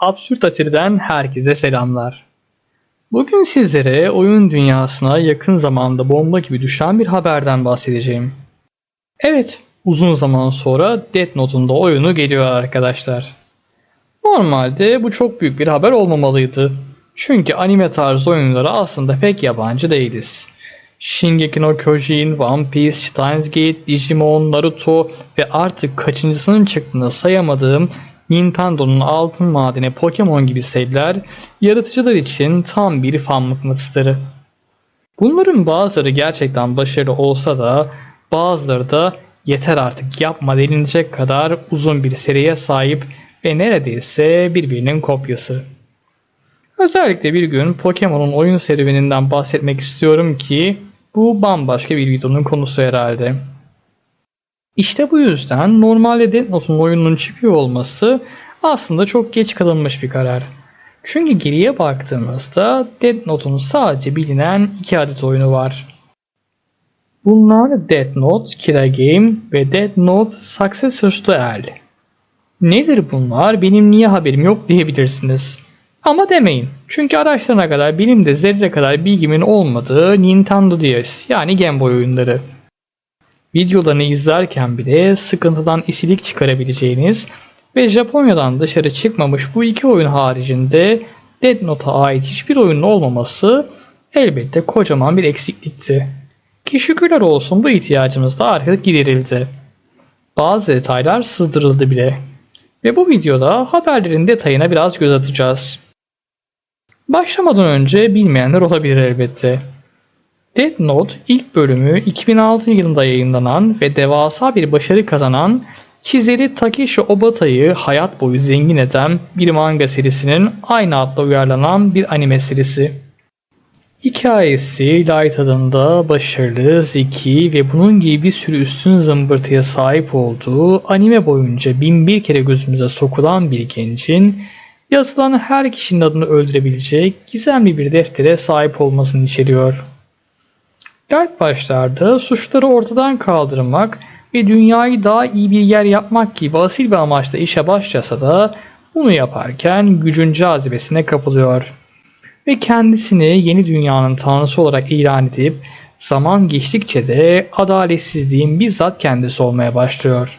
Absürt Atari'den herkese selamlar. Bugün sizlere oyun dünyasına yakın zamanda bomba gibi düşen bir haberden bahsedeceğim. Evet, uzun zaman sonra Death Note'un da oyunu geliyor arkadaşlar. Normalde bu çok büyük bir haber olmamalıydı. Çünkü anime tarzı oyunlara aslında pek yabancı değiliz. Shingeki no Kyojin, One Piece, Steins Gate, Digimon, Naruto ve artık kaçıncısının çıktığını sayamadığım Nintendo'nun altın madeni Pokemon gibi seriler yaratıcılar için tam bir fan mıknatısları. Bunların bazıları gerçekten başarılı olsa da bazıları da yeter artık yapma denilecek kadar uzun bir seriye sahip ve neredeyse birbirinin kopyası. Özellikle bir gün Pokemon'un oyun serüveninden bahsetmek istiyorum ki bu bambaşka bir videonun konusu herhalde. İşte bu yüzden normalde Death Note'un oyununun çıkıyor olması aslında çok geç kalınmış bir karar. Çünkü geriye baktığımızda Death Note'un sadece bilinen iki adet oyunu var. Bunlar Death Note Killer Game ve Death Note Successors to L. Nedir bunlar benim niye haberim yok diyebilirsiniz. Ama demeyin. Çünkü araştırana kadar benim de zerre kadar bilgimin olmadığı Nintendo DS yani Game Boy oyunları. Videolarını izlerken bile sıkıntıdan isilik çıkarabileceğiniz ve Japonya'dan dışarı çıkmamış bu iki oyun haricinde Dead Note'a ait hiçbir oyunun olmaması elbette kocaman bir eksiklikti. Ki şükürler olsun bu ihtiyacımız da artık giderildi. Bazı detaylar sızdırıldı bile. Ve bu videoda haberlerin detayına biraz göz atacağız. Başlamadan önce bilmeyenler olabilir elbette. Death Note ilk bölümü 2006 yılında yayınlanan ve devasa bir başarı kazanan çizeri Takeshi Obata'yı hayat boyu zengin eden bir manga serisinin aynı adla uyarlanan bir anime serisi. Hikayesi Light adında başarılı, zeki ve bunun gibi bir sürü üstün zımbırtıya sahip olduğu anime boyunca bin bir kere gözümüze sokulan bir gencin yazılan her kişinin adını öldürebilecek gizemli bir deftere sahip olmasını içeriyor. İlk başlarda suçları ortadan kaldırmak ve dünyayı daha iyi bir yer yapmak gibi asil bir amaçla işe başlasa da bunu yaparken gücün cazibesine kapılıyor. Ve kendisini yeni dünyanın tanrısı olarak ilan edip zaman geçtikçe de adaletsizliğin bizzat kendisi olmaya başlıyor.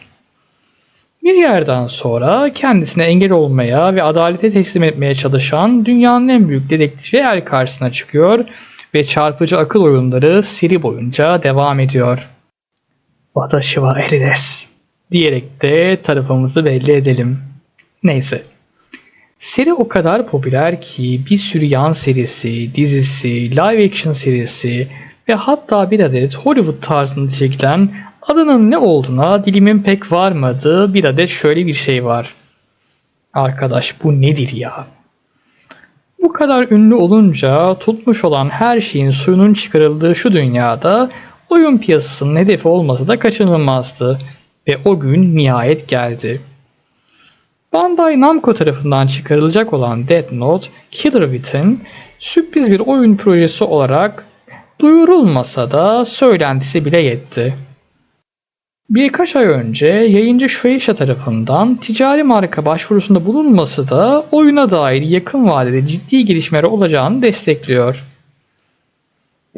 Bir yerden sonra kendisine engel olmaya ve adalete teslim etmeye çalışan dünyanın en büyük dedektifi el karşısına çıkıyor ve çarpıcı akıl oyunları seri boyunca devam ediyor. Watashi wa eri desu diyerek de tarafımızı belli edelim. Neyse. Seri o kadar popüler ki bir sürü yan serisi, dizisi, live action serisi ve hatta bir adet Hollywood tarzında çekilen adının ne olduğuna dilimin pek varmadığı bir adet şöyle bir şey var. Arkadaş bu nedir ya? Bu kadar ünlü olunca tutmuş olan her şeyin suyunun çıkarıldığı şu dünyada oyun piyasasının hedefi olması da kaçınılmazdı ve o gün nihayet geldi. Bandai Namco tarafından çıkarılacak olan Death Note Killer Within sürpriz bir oyun projesi olarak duyurulmasa da söylentisi bile yetti. Birkaç ay önce yayıncı Shueisha tarafından ticari marka başvurusunda bulunması da oyuna dair yakın vadede ciddi gelişmeler olacağını destekliyor.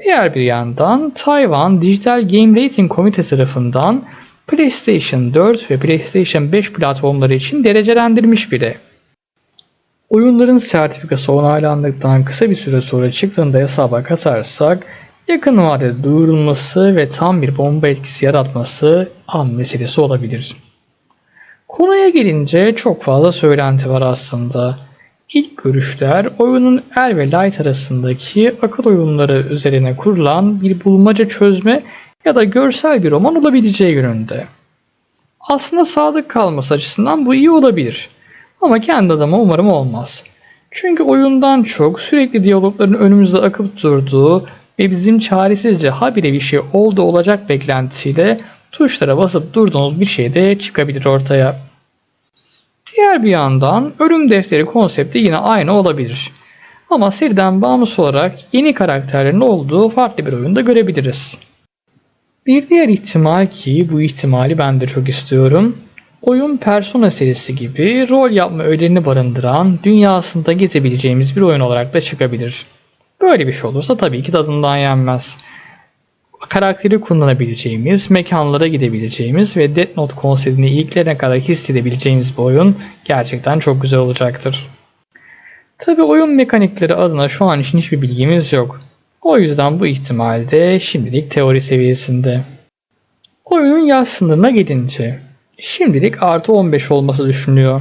Diğer bir yandan Tayvan Dijital Game Rating Komite tarafından PlayStation 4 ve PlayStation 5 platformları için derecelendirmiş bile. Oyunların sertifikası onaylandıktan kısa bir süre sonra çıktığında hesaba katarsak yakın vadede duyurulması ve tam bir bomba etkisi yaratması an meselesi olabilir. Konuya gelince çok fazla söylenti var aslında. İlk görüşler oyunun R ve Light arasındaki akıl oyunları üzerine kurulan bir bulmaca çözme ya da görsel bir roman olabileceği yönünde. Aslında sadık kalması açısından bu iyi olabilir. Ama kendi adıma umarım olmaz. Çünkü oyundan çok sürekli diyalogların önümüzde akıp durduğu ve bizim çaresizce habire bir şey oldu olacak beklentisiyle tuşlara basıp durduğumuz bir şey de çıkabilir ortaya. Diğer bir yandan ölüm defteri konsepti yine aynı olabilir. Ama seriden bağımsız olarak yeni karakterlerin olduğu farklı bir oyunda görebiliriz. Bir diğer ihtimal ki bu ihtimali ben de çok istiyorum. Oyun Persona serisi gibi rol yapma öğelerini barındıran dünyasında gezebileceğimiz bir oyun olarak da çıkabilir. Böyle bir şey olursa tabii ki tadından yenmez. Karakteri kullanabileceğimiz, mekanlara gidebileceğimiz ve Death Note konserini ilklerine kadar hissedebileceğimiz bir oyun gerçekten çok güzel olacaktır. Tabi oyun mekanikleri adına şu an için hiçbir bilgimiz yok. O yüzden bu ihtimalde şimdilik teori seviyesinde. Oyunun yaş sınırına gelince şimdilik artı 15 olması düşünülüyor.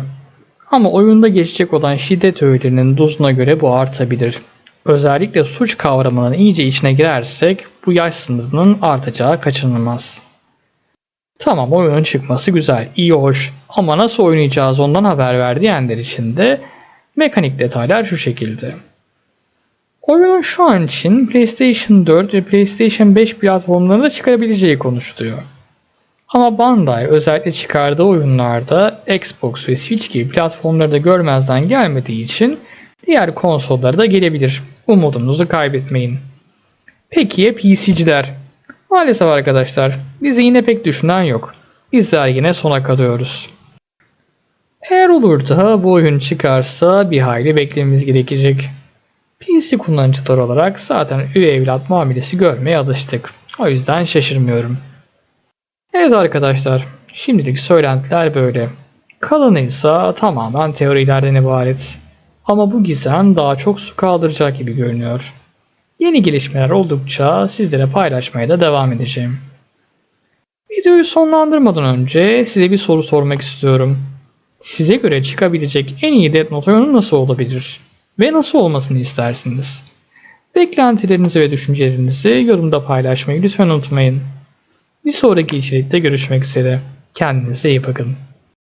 Ama oyunda geçecek olan şiddet öğelerinin dozuna göre bu artabilir. Özellikle suç kavramının iyice içine girersek bu yaş sınırının artacağı kaçınılmaz. Tamam oyunun çıkması güzel, iyi hoş ama nasıl oynayacağız ondan haber ver diyenler için de mekanik detaylar şu şekilde. Oyunun şu an için PlayStation 4 ve PlayStation 5 platformlarında çıkarabileceği konuşuluyor. Ama Bandai özellikle çıkardığı oyunlarda Xbox ve Switch gibi platformlarda görmezden gelmediği için diğer konsollara da gelebilir. Umudunuzu kaybetmeyin. Peki ya PC'ciler? Maalesef arkadaşlar bizi yine pek düşünen yok. Bizler yine sona kalıyoruz. Eğer olur da bu oyun çıkarsa bir hayli beklememiz gerekecek. PC kullanıcılar olarak zaten üvey evlat muamelesi görmeye alıştık. O yüzden şaşırmıyorum. Evet arkadaşlar, şimdilik söylentiler böyle. Kalanı ise tamamen teorilerden ibaret. Ama bu gizem daha çok su kaldıracak gibi görünüyor. Yeni gelişmeler oldukça sizlere paylaşmaya da devam edeceğim. Videoyu sonlandırmadan önce size bir soru sormak istiyorum. Size göre çıkabilecek en iyi Death Note oyunu nasıl olabilir? Ve nasıl olmasını istersiniz? Beklentilerinizi ve düşüncelerinizi yorumda paylaşmayı lütfen unutmayın. Bir sonraki içerikte görüşmek üzere. Kendinize iyi bakın.